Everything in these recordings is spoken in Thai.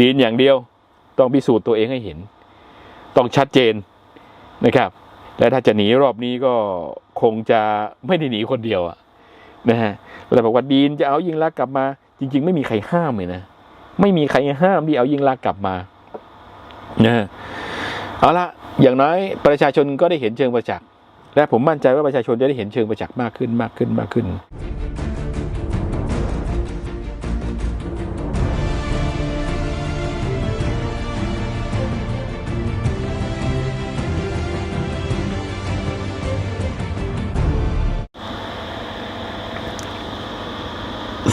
ดีนอย่างเดียวต้องพิสูจน์ตัวเองให้เห็น ต้องชัดเจนนะครับ และถ้าจะหนีรอบนี้ก็คงจะไม่ได้หนีคนเดียวอะนะฮะแต่บอกว่าดีนจะเอายิงลักกลับมา จริง ๆ ไม่มีใครห้ามเลยนะไม่มีใครห้ามที่เอายิงลักกลับมานะฮะเอาละอย่างน้อยประชาชนก็ได้เห็นเชิงประจักษ์และผมมั่นใจว่าประชาชนจะได้เห็นเชิงประจักษ์มากขึ้นมากขึ้นมากขึ้น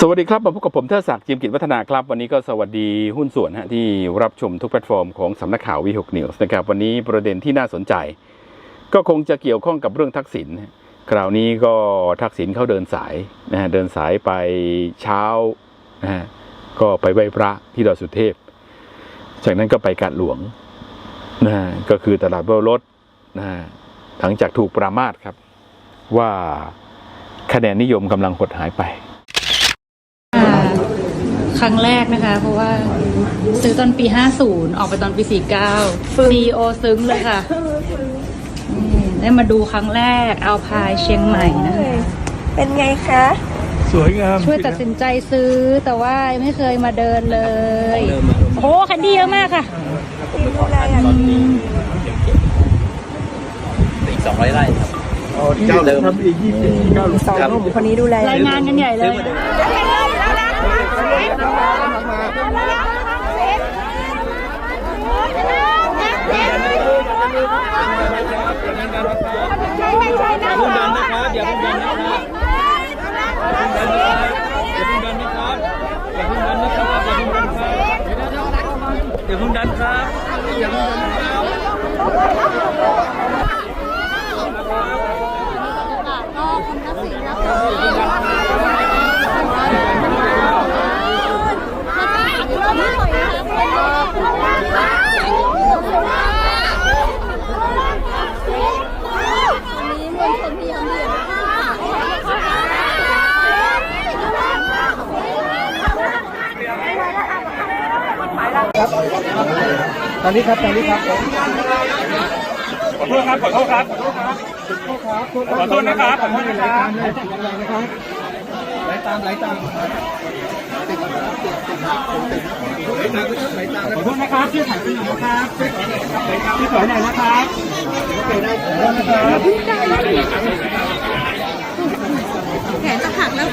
สวัสดีครับมาพบกับผมเทอศักดิ์จิมกิจวัฒนาครับ วันนี้ก็สวัสดีหุ้นส่วนฮะที่รับชมทุกแพลตฟอร์มของสำนักข่าววีหกนิวส์นะครับ วันนี้ประเด็นที่น่าสนใจ ก็คงจะเกี่ยวข้องกับเรื่องทักษิณคราวนี้ก็ทักษิณเขาเดินสายนะฮะเดินสายไปเช้านะฮะก็ไปไหว้พระที่ดอยสุเทพ จากนั้นก็ไปกาดหลวงนะฮะก็คือตลาดเบลรถนะฮะหลังจากถูกปรามาสครับ ว่าคะแนนนิยมกำลังหดหายไป ครั้งแรกนะคะ เพราะว่าซื้อตอนปี 50 ออกไปตอนปี 49 CEO ซึ้งเลยค่ะอืมได้มาดูครั้งแรกเอาพายเชียงใหม่นะคะ เป็นไงคะ สวยงามช่วยตัดสินใจซื้อแต่ว่าไม่เคยมาเดินเลยโอ้โหคันดีเยอะมากค่ะดูแลอย่างดีอีก200ไร่ครับ เจ้าเดิมทำอีกยี่สิบเก้าสองหนุ่มคนนี้ดูแลอราย่ายงดี งานกันใหญ่เลย อย่าเพิ่งดันนะครับอย่าเพิ่งดันนะครับอย่าเพิ่งดันนะครับอย่าเพิ่งดันนะครับ อย่าเพิ่งดันครับอย่าเพิ่งดันครับอย่าเพิ่งดันนะครับตอนนี้ครับตอนนี้ครับ ขอโทษครับ ขอโทษครับ ขอโทษนะครับ ขอโทษนะครับไหลตามไหลตามขอโทษนะครับช่วยถ่ายรูปหน่อยนะครับช่วยสวยหน่อยนะครับแขนจะหักแล้ว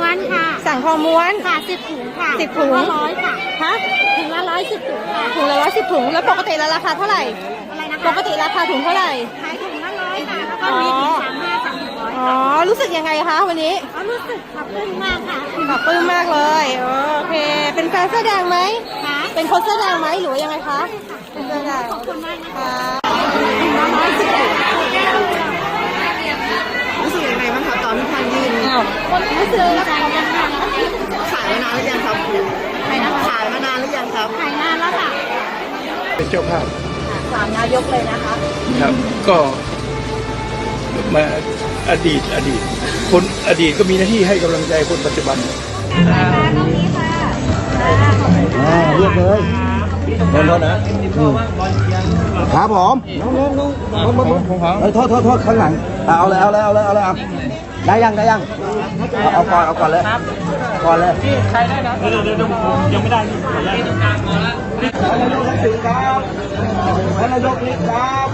ม้วนค่ะ สั่งคอม้วน ค่ะสิ บถุงค่ะสิบถุงละร้อยค่ะฮะถุงละร้อยสิบถุงค่ะถุงละร้อยสิบถุงแล้วปกติแล้วราคาเท่าไหร่อะไรนะปคะกติราคาถุงเท่าไหร่ขายถุงละร้อยค่ะแล้วก็มีถุงสามห้าสามร้อยอ๋อรู้สึกยังไงคะวันนี้อ๋อรู้สึกขอบคุณมากค่ะขอบปลื้มมากเลยโอเค เป็นแฟนเสื้อแดงไหมค่ะเป็นคนเสื้อแดงไหมหรือว่ายังไงคะเป็นเสื้อแดงขอบคุณมากนะคะค่ะรู้สึกยังไงบ้างคะตอนที่ท่านยื่นอ้าวรู้สึกดีใจจังค่ะขาย มานานหรือยังครับขายนะคะขายมานานหรือยังครับขายนานแล้วค่ะเป็นเจ้าภาพสามนายกเลยนะคะ ครับ ก็มาอดีตอดีต คนอดีตก็มีหน้าที่ให้กำลังใจคนปัจจุบันอ่าเรียกเลยโทษโทษนะอืมครับผมน้องน้องน้องเฮ้ยโทษโทษโทษข้างหลังอะเอาเลยเอาเลยเอาเลยเอาเลยเอาได้ยังได้ยัง เอาเอาก่อนเอาก่อนเลยก่อนเลยยังไม่ได้ ท่านนายกทักษิณครับท่านนายกนิดครับ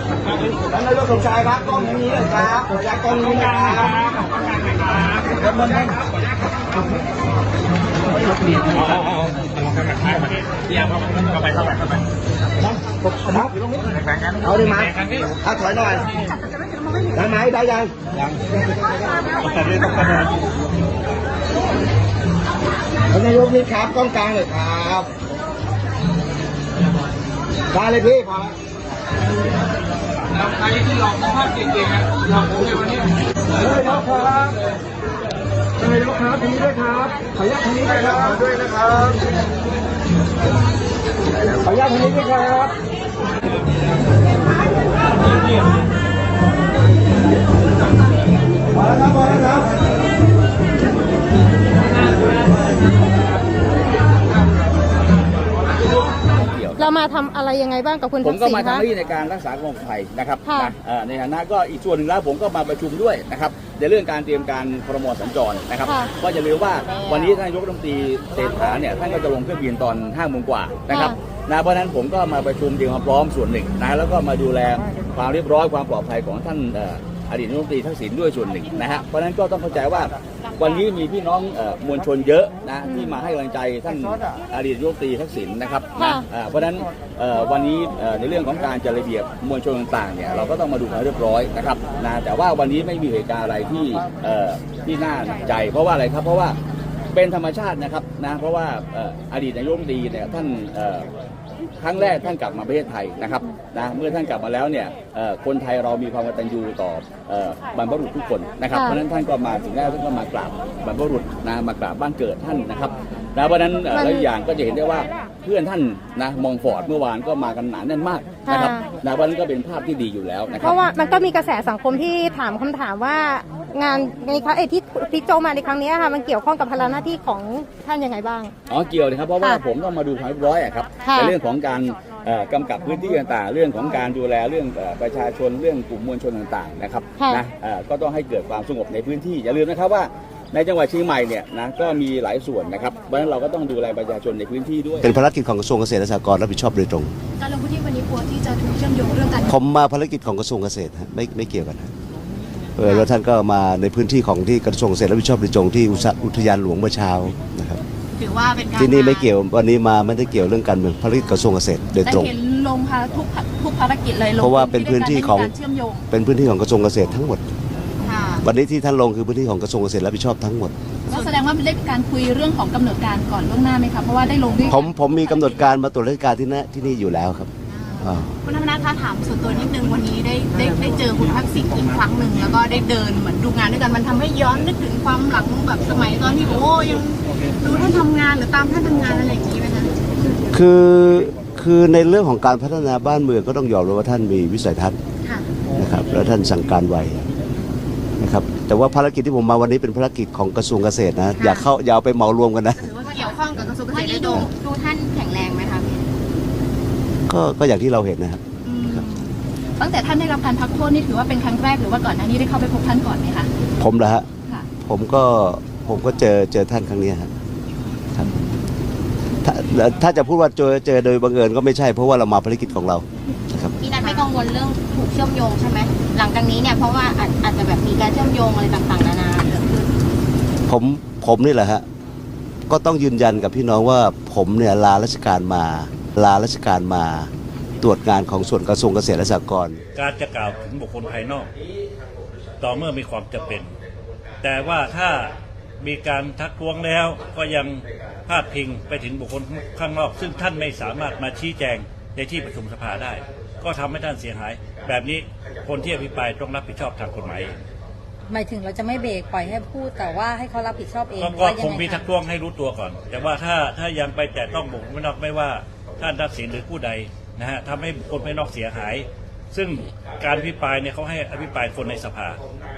ท่านนายกสมชายครับกล้องอย่างนี้เลยครับออนุญาตกล้องนี้นะครับเดี๋ยวมันนะครับเอาได้ไหมถ้าถอยหน่อยได้ไหมได้ยังยังท่านนายกนี่ครับกล้องกลางเลยครับ ได้เลยพี่พอแล้วใครที่หลอกภาพเก่งๆอะหลอกผมในวันนี้เลยยกครับเลยยกครับทีนี้ด้วยครับ ขออนุญาตทีนี้ด้วยครับด้วยนะครับขออนุญาตทีนี้ด้วยครับพอแล้วครับพอแล้วครับ ทำอะไรยังไงบ้างกับคุณผทัมกก็ษิณมาคะ ทำหน้าที่ในการรักษาความปลอดภัยนะครับค่ะนะเอ่อในฐานะก็อีกส่วนหนึ่งแล้วผมก็มาประชุมด้วยนะครับในเรื่องการเตรียมการพรมสัญจรนะครับค่ะก็อย่าลืมว่าวันนี้ท่านนายกรัฐมนตรีเศรษฐาเนี่ยท่านก็จะลงเครื่องบินตอนห้าโมงกว่านะครับนะเพราะฉะนั้นผมก็มาประชุมเตรียมความพร้อมส่วนหนึ่งนะแล้วก็มาดูแลความเรียบร้อยความปลอดภัยของท่านเอ่ออดีตนายกรัฐมนตรีทักษิณด้วยส่วนหนึ่งนะฮะเพราะฉะนั้นก็ต้องเข้าใจว่า วันนี้มีพี่น้องเอ่อมวลชนเยอะนะที่มาให้กำลังใจท่านอดีตนายกรัฐมนตรีทักษิณนะครับนะอ่าเพราะฉะนั้นเอ่อวันนี้เอ่อในเรื่องของการจัดระเบียบมวลชนต่างๆเนี่ยเราก็ต้องมาดูให้เรียบร้อยนะครับนะแต่ว่าวันนี้ไม่มีเหตุการณ์อะไรที่เอ่อที่น่าหนักใจ เพราะว่าอะไรครับเพราะว่าเป็นธรรมชาตินะครับนะเพราะว่าเอ่ออดีตนายกรัฐมนตรีเนี่ยท่านเอ่อ ครั้งแรกท่านกลับมาประเทศไทยนะครับ นะเมื่อท่านกลับมาแล้วเนี่ยเอ่อคนไทยเรามีความกตัญญูต่อเอ่อบรรพบุรุษทุกคนนะครับค่ะเพราะฉะนั้นท่านก็มาถึงแรกท่านก็มากราบบรรพบุรุษนะมากราบบ้านเกิดท่านนะครับ นะเพราะฉะนั้นเอ่อมันแล้วอีกอย่างก็จะเห็นได้ว่าเพื่อนท่านนะมองฟอร์ดเมื่อวานก็มากันหนาแน่นมากนะครับค่ะนะเพราะฉะนั้นก็เป็นภาพที่ดีอยู่แล้วนะคเพรับ ราะว่ามันก็มีกระแสสังคมที่ถามคำถามว่างานในครั้งเอยที่ที่โจมาในครั้งนี้ค่ะมันเกี่ยวข้องกับภาระหน้าที่ของท่านยังไงบ้าง อ๋อเกี่ยวนะครับเพราะว่าค่ะผมต้องมาดูความเรียบร้อยอะครับค่ะในเรื่องของการเอ่อกำกับพื้นที่ต่างๆ เรื่องของการดูแลเรื่องเอ่อประชาชนเรื่องกลุ่มมวลชนต่างๆนะครับค่ะนะเอ่อก็ต้องให้เกิดความสงบในพื้นที่อย่าลืมนะครับว่า ในจังหวัดเชียงใหม่เนี่ยนะก็มีหลายส่วนนะครับเพราะฉะนั้นเราก็ต้องดูแลประชาชนในพื้นที่ด้วย เป็นภารกิจของกระทรวงเกษตรและสหกรณ์รับผิดชอบโดยตรง การลงพื้นที่วันนี้กลัวที่จะถูกเชื่อมโยงเรื่องการผมมาภารกิจของกระทรวงเกษตรฮะไม่ไม่เกี่ยวกันฮะเออแล้วท่านก็มาในพื้นที่ของที่กระทรวงเกษตรรับผิดชอบโดยตรงที่อุทยอุทยานหลวงเมื่อเช้านะครับถือว่าเป็นการที่นี่ไม่เกี่ยววันนี้มาไม่ได้เกี่ยวเรื่องการเมืองภารกิจกระทรวงเกษตรโดยแต่ตรง เห็นลงค่ะทุกทุกภารกิจเลยลงเพราะว่าเป็นพื้นที่ของไม่มีการเชื่อมโยง เป็นพื้นที่ของกระทรวงเกษตรทั้งหมดค่ะ วันนี้ที่ท่านลงคือพื้นที่ของกระทรวงเกษตรรับผิดชอบทั้งหมดก็แสดงว่าได้มีการคุยเรื่องของกำหนดการก่อนล่วงหน้าไหมคะเพราะว่าได้ลงด้วยผมผมมีกำหนดการมาตรวจราชการที่นี่ที่นี่อยู่แล้วครับอ่า คุณธรรมนัฐคะถามส่วนตัวนิดนึงวันนี้ได้ได้ได้เจอคุณทักษิณอีกครั้งหนึ่งแล้วก็ได้เดินเหมือนดูงานด้วยกันมันทำให้ย้อนนึกถึงความหลังแบบสมัยตอนที่โอ้ยังดูท่านทำงานหรือตามท่านทำงานอะไรอย่างนี้ไหมคะ คือคือในเรื่องของการพัฒนาบ้านเมืองก็ต้องยอมรับว่าท่านมีวิสัยทัศน์ค่ะ นะครับแล้วท่านสั่งการไว นะครับแต่ว่าภารกิจที่ผมมาวันนี้เป็นภารกิจของกระทรวงเกษตรนะอย่าเข้าอย่าเอาไปเหมารวมกันนะหรือว่าเกี่ยวข้องกับกระทรวงเกษตรโดยตรงดูท่านแข็งแรงไหมคะก็ก็อย่างที่เราเห็นนะครับตั้งแต่ท่านได้รับการพักโทษนี่ถือว่าเป็นครั้งแรกหรือว่าก่อนหน้านี้ได้เข้าไปพบท่านก่อนไหมคะ ผมละฮะค่ะ ผมก็ผมก็เจอเจอท่านครั้งเนี้ยครับครับถ้าถ้าจะพูดว่าเจอเจอโดยบังเอิญก็ไม่ใช่เพราะว่าเรามาภารกิจของเรานะครับ พี่นัทไม่กังวลเรื่องถูกเชื่อมโยงใช่ไหมห ลังจากนี้เนี่ยเพราะว่าอาจอาจจะแบบมีการเชื่อมโยงอะไรต่างๆนานาเกิดขึ้นผมผมนี่แหละฮะก็ต้องยืนยันกับพี่น้องว่าผมเนี่ยลาราชการมา ลาราชการมา ตรวจงานของส่วนกระทรวงเกษตรและสหกรณ์การจะกล่าวถึงบุคคลภายนอก ต่อเมื่อมีความจำเป็น แต่ว่าถ้ามีการทักท้วงแล้วก็ยังพาดพิงไปถึงบุคคลข้างนอก ซึ่งท่านไม่สามารถมาชี้แจงในที่ประชุมสภาได้ ก็ทำให้ท่านเสียหาย แบบนี้คนที่อภิปรายต้องรับผิดชอบทางกฎหมายเองหมายถึงเราจะไม่เบรกปล่อยให้พูดแต่ว่าให้เขารับผิดชอบเองก็หรือก็ว่ายัคงงไงมีทัคะกท้วงให้รู้ตัวก่อน แต่ว่าถ้าถ้ายังไปแตะต้องบุคคลภายนอกไม่ว่าท่านทักษิณหรือผู้ใดนะฮะทำให้บุคคลภายนอกเสียหาย ซึ่งการอภิปรายเนี่ยเขาให้อภิปรายคนในสภา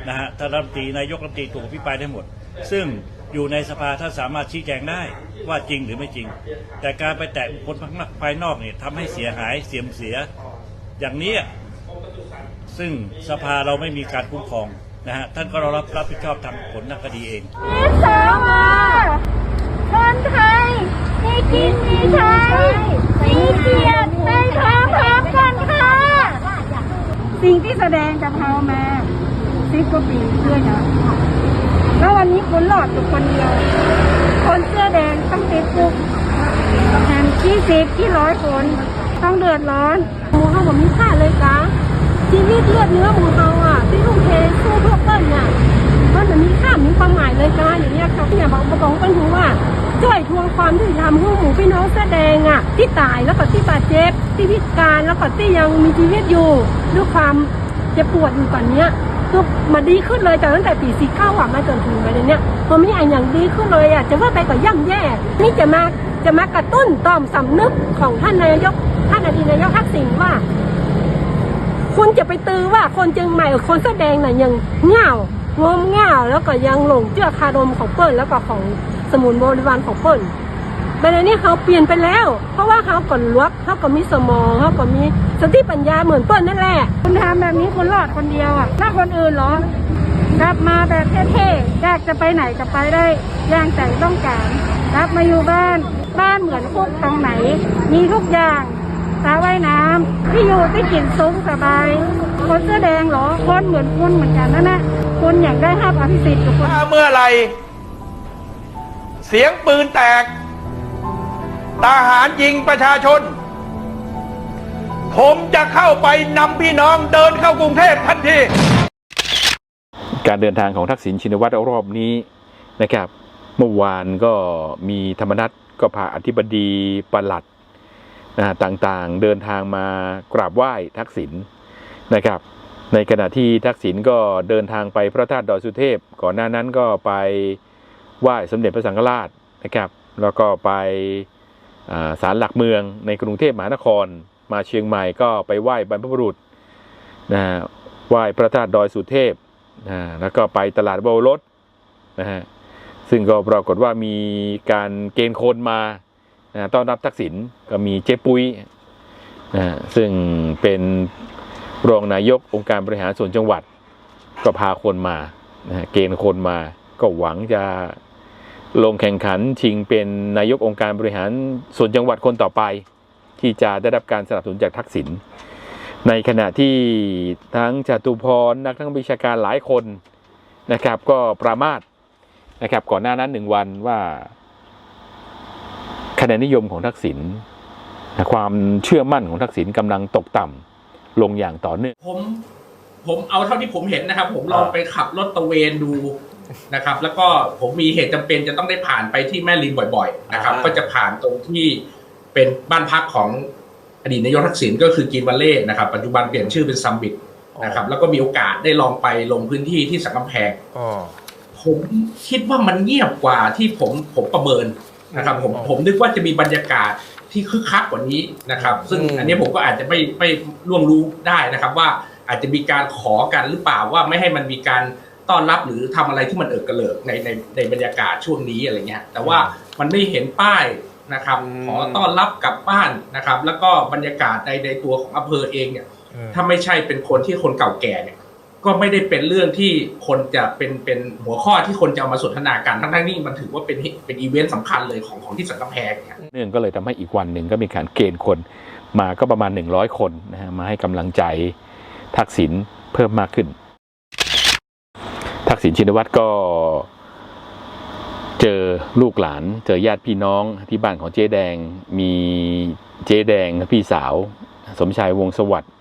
นะฮะท่านรัฐมนตรีนายกรัฐมนตรีถูกอภิปรายได้หมด ซึ่งอยู่ในสภาท่านสามารถชี้แจงได้ว่าจริงหรือไม่จริง แต่การไปแตะบุคคลภายนอกเนี่ยทำให้เสียหายเสียมเสีย อย่างนี้ซึ่งสภาเราไม่มีการคุ้มครองนะฮะท่านก็รับรับผิดชอบทางผลทางคดีเองสาวมาคนไทยมีกินมีใช้มีเกียรติในพร้อมพร้อมกันค่ะสิ่งที่แสดงกับเขามาสิบกว่าปีเพื่อนะแล้ววันนี้คุณหลอดอยู่คนเดียว คนเสื้อแดงต้องติดคุกแถมที่สิบที่ร้อยคน ต้องเดือดร้อนหมูเขาผมมีค่าเลยจ้าชีวิตเลือดเนื้อหมูเขาอะที่ทุ่มเทสู้เพื่อเปิ้ลเนี่ยมันจะมีค่ามีความหมายเลยจ้าอย่างเงี้ยครับเนี่ยบอกบอกเป็นหูว่าช่วยทวงความยุติธรรมให้หมูพี่น้องเสื้อแดงอะ ที่ตายแล้วก็ที่บาดเจ็บที่พิการแล้วก็ที่ยังมีชีวิตอยู่ด้วยความเจ็บปวดอยู่ก่อนเนี้ยคือมาดีขึ้นเลยจากตั้งแต่ปีสี่เก้าอะมาจนถึงวันนี้ยพอมีอันอย่างดีขึ้นเลยอะจะว่าไปก็ย่ำแย่ นี่จะมาจะมากระตุ้นต่อมสำนึกของท่านนายก ท่านอดีตนายกทักษิณว่า คุณจะไปตือว่าคนเชียงใหม่กับคนแสอแดงน่ะยังเงางมเงาแล้วก็ยังหลงเชื่อคารมของเปิ้ลแล้วก็ของสมุนบริวารของเปิ้ลแต่ในนี้เขาเปลี่ยนไปแล้ว เพราะว่าเขาก็ลวกเขาก็มีสมองเขาก็มีสติปัญญาเหมือนเปิ้ลนั่นแหละ คุณทำแบบนี้คุณรอดคนเดียวอะถ้าคนอื่นเหรอกลับมาแบบเท่ๆอยากจะไปไหนก็ไปได้อย่างใจต้องการกลับมาอยู่บ้าน บ้านเหมือนคุกตรงไหน มีทุกอย่าง สระว่ายน้ำที่อยู่ที่กินซุ้งสบาย คนเสื้อแดงเหรอคนเหมือนคุณเหมือนกันนั่นนะคุณอยากได้ภาพอภิสิทธิ์กับคนถ้าเมื่อไหรเสียงปืนแตกทหารยิงประชาชน ผมจะเข้าไปนำพี่น้องเดินเข้ากรุงเทพทันที การเดินทางของทักษิณชินวัตรรอบนี้นะครับ เมื่อวานก็มีธรรมนัตก็พาอธิบดีปลัดนะ ต่างๆ เดินทางมากราบไหว้ทักษิณนะครับ ในขณะที่ทักษิณก็เดินทางไปพระธาตุดอยสุเทพ ก่อนหน้านั้นก็ไปไหว้สมเด็จพระสังฆราชนะครับ แล้วก็ไปศาลหลักเมืองในกรุงเทพมหานคร มาเชียงใหม่ก็ไปไหว้บรรพบุรุษนะไหว้พระธาตุดอยสุเทพนะแล้วก็ไปตลาดโบวรถนะฮะซึ่งก็ปรากฏว่ามีการเกณฑ์คนมา ต้อนรับทักษิณก็มีเจ๊ปุ้ยนะฮะซึ่งเป็นรองนายกองค์การบริหารส่วนจังหวัด ก็พาคนมานะเกณฑ์คนมาก็หวังจะลงแข่งขันชิงเป็นนายกองค์การบริหารส่วนจังหวัดคนต่อไป ที่จะได้รับการสนับสนุนจากทักษิณในขณะที่ทั้งจตุพรนักทั้งวิชาการหลายคนนะครับ ก็ประมาทนะครับก่อนหน้านั้นหนึ่งวันว่า คะแนนนิยมของทักษิณนะความเชื่อมั่นของทักษิณกำลังตกต่ำลงอย่างต่อเนื่องผมผมเอาเท่าที่ผมเห็นนะครับ ผมลองไปขับรถตระเวนดูนะครับ แล้วก็ผมมีเหตุจำเป็นจะต้องได้ผ่านไปที่แม่ริมบ่อย ๆ นะครับอ่าก็จะผ่านตรงที่เป็นบ้านพักของอดีตนายกทักษิณก็คือกินวัลเล่นะครับ ปัจจุบันเปลี่ยนชื่อเป็นซัมบิทนะครับ แล้วก็มีโอกาสได้ลองไปลงพื้นที่ที่สังกำแพงผมคิดว่ามันเงียบกว่าที่ผมผมประเมิน นะครับผมผมนึกว่าจะมีบรรยากาศที่คึกคักกว่านี้นะครับ ซึ่งอันนี้ผมก็อาจจะไม่ไม่ร่วงรู้ได้นะครับ ว่าอาจจะมีการขอกันหรือเปล่าว่าไม่ให้มันมีการต้อนรับหรือทำอะไรที่มันเอิกกระเลิกในในในบรรยากาศช่วงนี้อะไรเงี้ย แต่ว่ามันไม่เห็นป้ายนะครับขอต้อนรับกลับบ้านนะครับ แล้วก็บรรยากาศในในตัวของอำเภอเองเนี่ยถ้าไม่ใช่เป็นคนที่คนเก่าแก่เนี่ย ก็ไม่ได้เป็นเรื่องที่คนจะเป็นเป็นหัวข้อที่คนจะเอามาสนทนากันทั้งๆที่มันถือว่าเป็นเป็นอีเวนต์สำคัญเลยของของที่สันกำแพงเนี่ยเนื่องก็เลยทำให้อีกวันหนึ่งก็มีการเกณฑ์คนมาก็ประมาณ 100 คนนะฮะมาให้กำลังใจทักษิณเพิ่มมากขึ้น ทักษิณชินวัตรก็เจอลูกหลาน เจอญาติพี่น้องที่บ้านของเจ๊แดงมีเจ๊แดงพี่สาว สมชายวงสวัสด์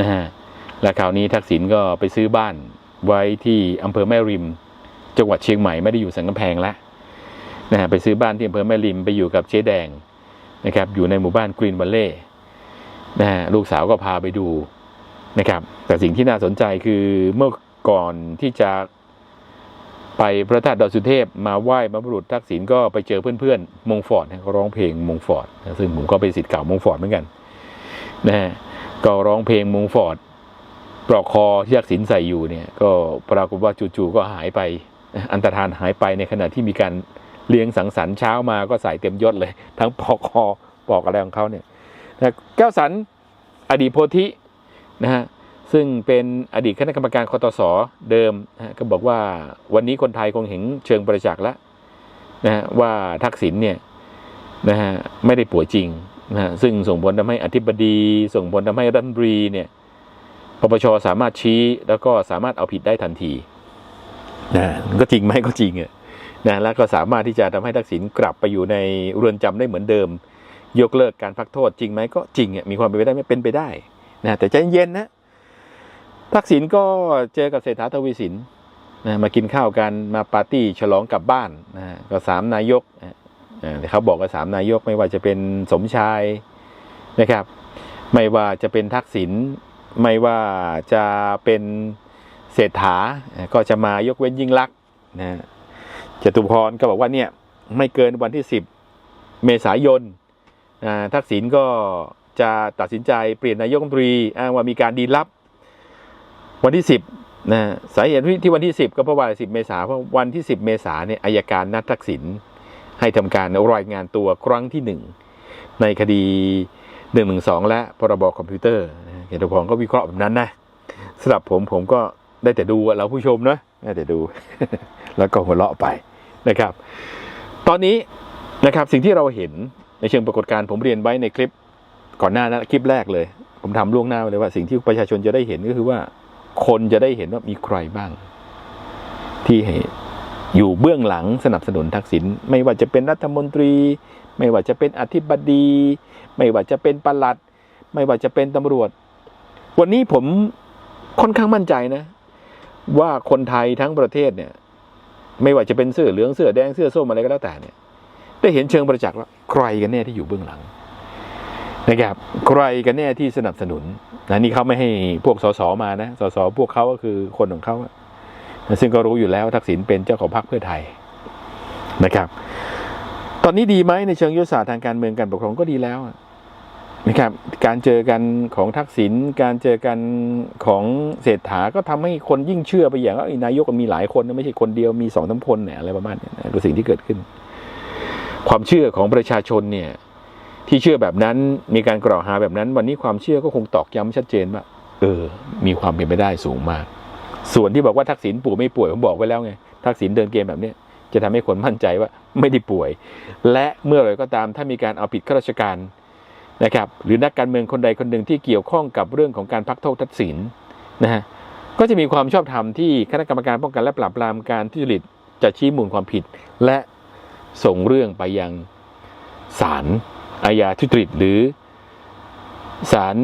นะฮะ และคราวนี้ทักษิณก็ไปซื้อบ้านไว้ที่อำเภอแม่ริม จังหวัดเชียงใหม่ไม่ได้อยู่สันกำแพงแล้วนะฮะไปซื้อบ้านที่อำเภอแม่ริมไปอยู่กับเจ๊แดงนะครับอยู่ในหมู่บ้านกรีนวัลเล่นะฮะลูกสาวก็พาไปดูนะครับ แต่สิ่งที่น่าสนใจคือเมื่อก่อนที่จะไปพระธาตุดอยสุเทพมาไหว้บรรพบุรุษทักษิณก็ไปเจอเพื่อนๆมงฟอร์ดนะเขาร้องเพลงมงฟอร์ดซึ่งผมก็เป็นศิษย์เก่ามงฟอร์ดเหมือนกันนะฮะก็ร้องเพลงมงฟอร์ด ปลอกคอที่ทักษิณใส่อยู่เนี่ย ก็ปรากฏว่าจู่ๆก็หายไป อันตรธานหายไปในขณะที่มีการเลี้ยงสังสรรค์เช้ามาก็ใส่เต็มยศเลย ทั้งปลอกคอปลอกอะไรของเขาเนี่ยนะแก้วสันอดีตโพธินะฮะซึ่งเป็นอดีตคณะกรรมการคอตสเดิมนะฮะก็บอกว่าวันนี้คนไทยคงเห็นเชิงประจักษ์แล้วนะฮะว่าทักษิณเนี่ยนะฮะไม่ได้ป่วยจริงนะฮะซึ่งส่งผลทำให้อธิบดี ส่งผลทำให้รัฐมนตรีเนี่ย ปปชสามารถชี้แล้วก็สามารถเอาผิดได้ทันทีนะก็จริงไหมก็จริงอะนะแล้วก็สามารถที่จะทำให้ทักษิณกลับไปอยู่ในเรือนจำได้เหมือนเดิม ยกเลิกการพักโทษจริงไหมก็จริงอะมีความเป็นไปได้ไหม่เป็นไปได้นะแต่ใจเย็นนะทักษิณก็เจอกับเศรษฐาทวีสินนะมากินข้าวกันมาปาร์ตี้ฉลองกลับบ้านนะก็สามนายกนะอ่าแต่เขาบอกกับสามนายกไม่ว่าจะเป็นสมชายนะครับ ไม่ว่าจะเป็นทักษิณ ไม่ว่าจะเป็นเศรษฐาก็จะมายกเว้นยิ่งลักษณ์นะจตุพรก็บอกว่าเนี่ยไม่เกินวันที่ 10 เมษายนอ่าทักษิณก็จะตัดสินใจเปลี่ยนนายกรัฐมนตรีอ้างว่ามีการดีลับ วันที่ 10นะสาเหตุที่วันที่ 10 ก็เพราะว่า 10 เมษาเพราะวันที่ 10 เมษาเนี่ยอายการนัดทักษิณให้ทำการรายงานตัวครั้งที่ 1 ในคดี 112 และพรบคอมพิวเตอร์ เขตพรก็วิเคราะห์แบบนั้นนะสำหรับผมผมก็ได้แต่ดูเราผู้ชมเนะได้แต่ดู แล้วก็หัวเราะไปนะครับ ตอนนี้นะครับสิ่งที่เราเห็นในเชิงปรากฏการณ์ผมเรียนไว้ในคลิปก่อนหน้านั้นคลิปแรกเลย ผมทำล่วงหน้าไว้เลยว่าสิ่งที่ประชาชนจะได้เห็นก็คือว่า คนจะได้เห็นว่ามีใครบ้าง ที่อยู่เบื้องหลังสนับสนุนทักษิณไม่ว่าจะเป็นรัฐมนตรี ไม่ว่าจะเป็นอธิบดี ไม่ว่าจะเป็นปลัด ไม่ว่าจะเป็นตำรวจ วันนี้ผมค่อนข้างมั่นใจนะ ว่าคนไทยทั้งประเทศเนี่ย ไม่ว่าจะเป็นเสื้อเหลืองเสื้อแดงเสื้อส้มอะไรก็แล้วแต่เนี่ย ได้เห็นเชิงประจักษ์ว่าใครกันแน่ที่อยู่เบื้องหลังนะครับใครกันแน่ที่สนับสนุนนะนี่เขาไม่ให้พวกสสมานะสสพวกเขาก็คือคนของเขาซึ่งก็รู้อยู่แล้วทักษิณเป็นเจ้าของพรรคเพื่อไทยนะครับ ตอนนี้ดีไหมในเชิงยุทธศาสตร์ทางการเมืองการปกครองก็ดีแล้ว นะครับการเจอกันของทักษิณการเจอกันของเศรษฐาก็ทำให้คนยิ่งเชื่อไปอย่างว่านายกมีหลายคนไม่ใช่คนเดียวมีสองสาคนเนี่ยอะไรประมาณนี้คือสิ่งที่เกิดขึ้น ความเชื่อของประชาชนเนี่ยที่เชื่อแบบนั้นมีการกล่าวหาแบบนั้น วันนี้ความเชื่อก็คงตอกย้ำชัดเจนว่าเออ มีความเป็นไปได้สูงมาก ส่วนที่บอกว่าทักษิณป่วยไม่ป่วยผมบอกไว้แล้วไงทักษิณเดินเกมแบบนี้จะทำให้คนมั่นใจว่าไม่ได้ป่วย และเมื่อไรก็ตามถ้ามีการเอาผิดข้าราชการ นะครับ หรือนักการเมืองคนใดคนหนึ่งที่เกี่ยวข้องกับเรื่องของการพักโทษทักษิณนะฮะก็จะมีความชอบธรรมที่คณะกรรมการป้องกันและปราบปรามการทุจริตจะชี้มูลความผิด และส่งเรื่องไปยังศาลอาญาทุจริตหรือศาล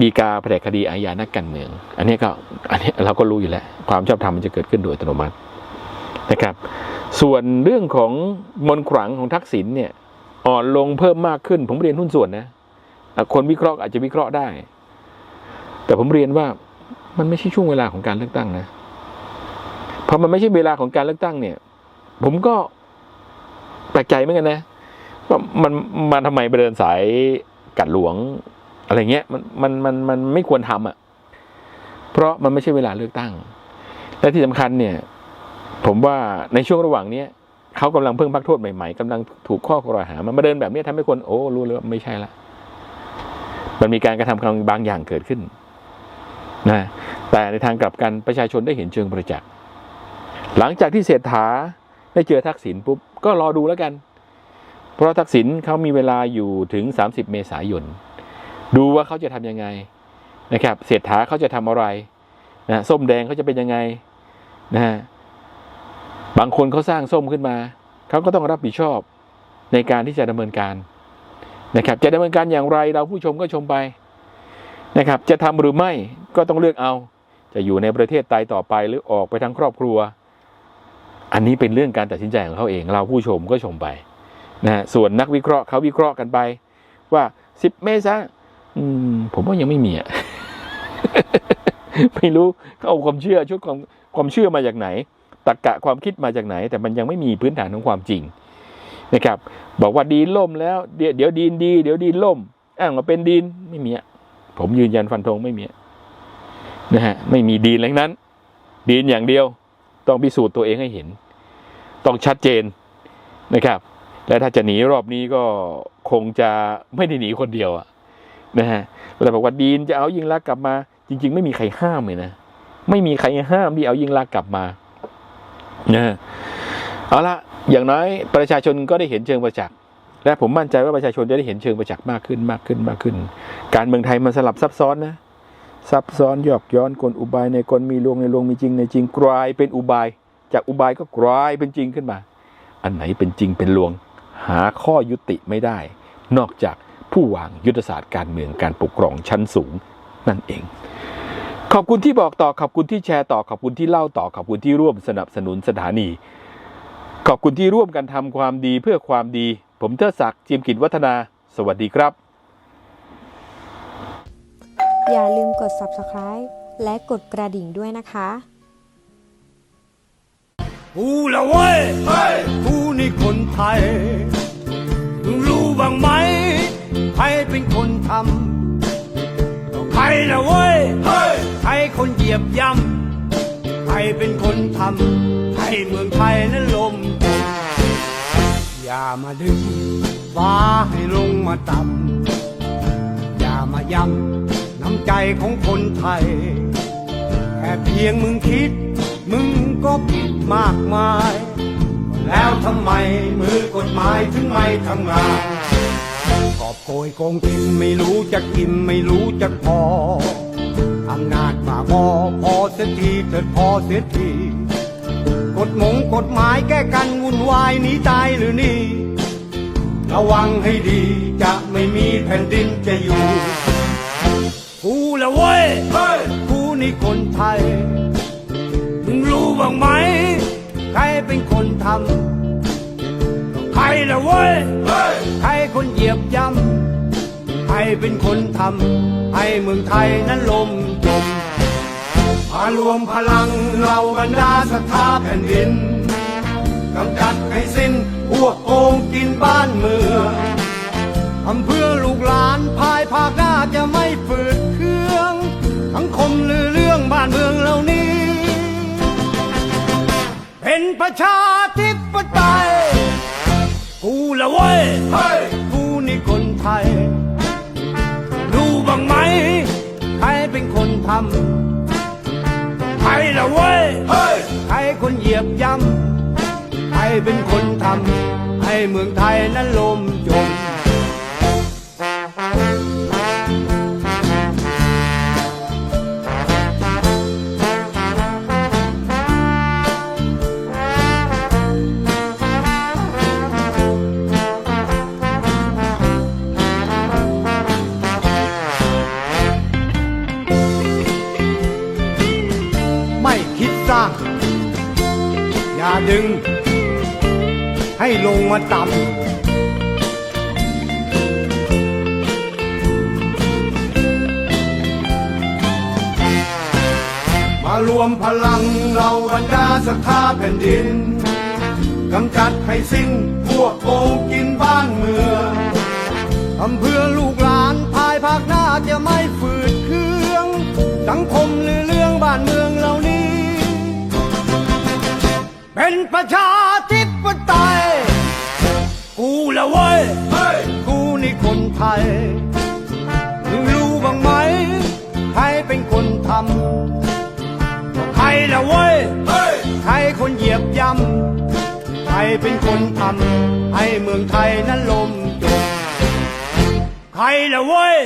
ฎีกาแผนกคดีอาญานักการเมือง อันนี้ก็อันนี้เราก็รู้อยู่แล้ว ความชอบธรรมมันจะเกิดขึ้นโดยอัตโนมัตินะครับ ส่วนเรื่องของมนขลังของทักษิณเนี่ย อ่อนลงเพิ่มมากขึ้น ผมเรียนหุ้นส่วนนะคนวิเคราะห์อาจจะวิเคราะห์ได้ แต่ผมเรียนว่ามันไม่ใช่ช่วงเวลาของการเลือกตั้งนะพอมันไม่ใช่เวลาของการเลือกตั้งเนี่ย ผมก็แปลกใจเหมือนกันนะว่ามันมาทำไมไปเดินสายกัดหลวงอะไรเงี้ยมันมันมันมันไม่ควรทำอะ เพราะมันไม่ใช่เวลาเลือกตั้ง และที่สำคัญเนี่ย ผมว่าในช่วงระหว่างเนี้ย เขากำลังเพิ่งพักโทษใหม่ๆกำลังถูกข้อกล่าวหามันมาเดินแบบนี้ทำให้คนโอ้รู้เลยว่าไม่ใช่ละมันมีการกระทำบางอย่างเกิดขึ้นนะแต่ในทางกลับกันประชาชนได้เห็นเชิงประจักษ์หลังจากที่เศรษฐาได้เจอทักษิณปุ๊บก็รอดูแล้วกัน เพราะทักษิณเขามีเวลาอยู่ถึง 30 เมษายน ดูว่าเขาจะทำยังไงนะครับเศรษฐาเขาจะทำอะไรนะส้มแดงเขาจะเป็นยังไงนะฮะ บางคนเขาสร้างส้มขึ้นมา เขาก็ต้องรับผิดชอบในการที่จะดำเนินการนะครับ จะดำเนินการอย่างไรเราผู้ชมก็ชมไปนะครับ จะทำหรือไม่ก็ต้องเลือกเอา จะอยู่ในประเทศไทยต่อไปหรือออกไปทั้งครอบครัว อันนี้เป็นเรื่องการตัดสินใจของเขาเอง เราผู้ชมก็ชมไปนะส่วนนักวิเคราะห์เขาวิเคราะห์กันไป ว่าสิบเมษาผมว่ายังไม่มีอะไม่รู้เขาเอาความเชื่อชุดความความเชื่อมาจากไหน ตรรกะความคิดมาจากไหน แต่มันยังไม่มีพื้นฐานของความจริงนะครับ บอกว่าดีนล่มแล้วเดี๋ยวดีนดี เดี๋ยวดีนล่มอ้างว่าเป็นดีนไม่มีผมยืนยันฟันธงไม่มีนะฮะไม่มีดีนอะไรทั้งนั้น ดีนอย่างเดียวต้องพิสูจน์ตัวเองให้เห็น ต้องชัดเจนนะครับ และถ้าจะหนีรอบนี้ก็คงจะไม่ได้หนีคนเดียวอะนะฮะแต่บอกว่าดีนจะเอายิงลักกลับมา จริง ๆ ไม่มีใครห้ามเลยนะ ไม่มีใครห้ามที่เอายิงลักกลับมา นะเอาละอย่างน้อยประชาชนก็ได้เห็นเชิงประจักษ์และผมมั่นใจว่าประชาชนจะได้เห็นเชิงประจักษ์มากขึ้นมากขึ้นมากขึ้น การเมืองไทยมันสลับซับซ้อนนะซับซ้อนหยอกย้อนกลอุบายในกลมีลวงในลวงมีจริงในจริงกลายเป็นอุบาย จากอุบายก็กลายเป็นจริงขึ้นมา อันไหนเป็นจริงเป็นลวง หาข้อยุติไม่ได้ นอกจากผู้วางยุทธศาสตร์การเมืองการปกครองชั้นสูงนั่นเอง ขอบคุณที่บอกต่อขอบคุณที่แชร์ต่อขอบคุณที่เล่าต่อขอบคุณที่ร่วมสนับสนุนสถานี ขอบคุณที่ร่วมกันทำความดีเพื่อความดี ผมเทิดศักดิ์เจียมกิจวัฒนา สวัสดีครับ อย่าลืมกด subscribe และกดกระดิ่งด้วยนะคะกูละเว้ยกูนี่คนไทยมึงรู้บ้างไหมใครเป็นคนทำใครละเว้ยใคนเหยียบย่ำใครเป็นคนทำให้เมืองไทยนั้นลมอย่ามาดึงฟ้าให้ลงมาต่ำอย่ามาย้ำน้ำใจของคนไทย แค่เพียงมึงคิด มึงก็ผิดมากมาย แล้วทำไมมือกฎหมายถึงไม่ทำงานกอบโกยโกงกินไม่รู้จะกินไม่รู้จะพออำนาจ พอพอเสียทีเถิดพอเสียทีกฎหมงกฎหมายแก้กันวุ่นวายหนีตายหรือนี่ระวังให้ดีจะไม่มีแผ่นดินจะอยู่กูละเว้ยกูนี่คนไทยมึงรู้บ้างไหม ใครเป็นคนทำใครละเว้ยใครคนเหยียบย่ำใครเป็นคนทำให้เมืองไทยนั้นลมจมมารวมพลังเราบรรดาศรัทธาแผ่นดินกำจัดให้สิ้นพวกโกงกินบ้านเมืองทำเพื่อลูกหลานภายภาคหน้าจะไม่ฝืดเครื่องสังคมลือเรื่องบ้านเมืองเหล่านี้ เป็นประชาธิปไตยกูละเว้ยกูนี่คนไทย รู้บ้างไหม ใครเป็นคนทำใค รละเว้ยใครคนเหยียบย่ำใครเป็นคนทำให้เมืองไทยนั้นลมจมไม่าดึง ให้ลงมาต่ำมารวมพลังเราบรรดาศรัทธาแผ่นดินกำจัดให้สิ้นพวกโกงกินบ้านเมืองทำเพื่อลูกหลานภายภาคหน้าจะไม่ฝืดเครื่อง สังคมหรือเรื่องบ้านเมืองเหล่านี้ เป็นประชาธิปไตย กูละเว้ย กูนี่คนไทย มึงรู้บ้างไหม ใครเป็นคนทำ ใครละเว้ย ใครคนเหยียบย่ำ ใครเป็นคนทำให้เมืองไทยนั้นลมจม ใครละเว้ย